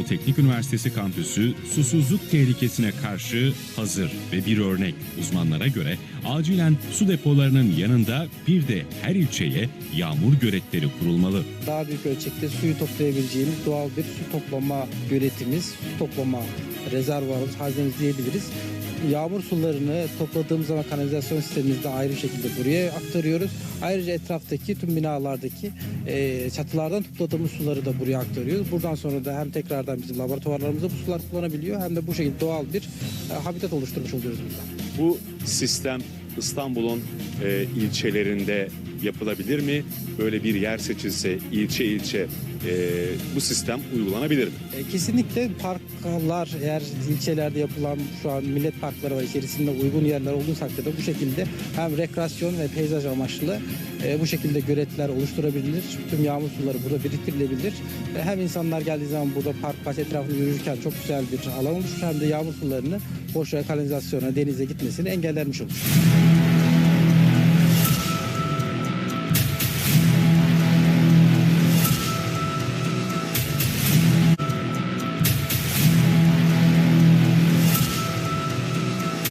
İstanbul Teknik Üniversitesi kampüsü susuzluk tehlikesine karşı hazır ve bir örnek. Uzmanlara göre acilen su depolarının yanında bir de her ilçeye yağmur göletleri kurulmalı. daha büyük ölçekte suyu toplayabileceğimiz doğal bir su toplama göletimiz, su toplama rezervuarımız, haznemiz diyebiliriz. Yağmur sularını topladığımız zaman kanalizasyon sistemimizde ayrı şekilde buraya aktarıyoruz. Ayrıca etraftaki tüm binalardaki e, çatılardan topladığımız suları da buraya aktarıyoruz. Buradan sonra da hem tekrardan bizim laboratuvarlarımızda bu sular kullanabiliyor hem de bu şekilde doğal bir e, habitat oluşturmuş oluyoruz burada. Bu sistem İstanbul'un e, ilçelerinde yapılabilir mi? Böyle bir yer seçilse ilçe ilçe e, bu sistem uygulanabilir mi? E, Kesinlikle parklar eğer ilçelerde yapılan şu an millet parkları var içerisinde uygun yerler olduğu takdirde bu şekilde hem rekreasyon ve peyzaj amaçlı e, bu şekilde göletler oluşturabilir. Tüm yağmur suları burada biriktirilebilir. E, hem insanlar geldiği zaman burada park bahçe etrafında yürürken çok güzel bir alan oluşur hem de yağmur sularını boşa kanalizasyona, denize gitmesini engellenmiş olur.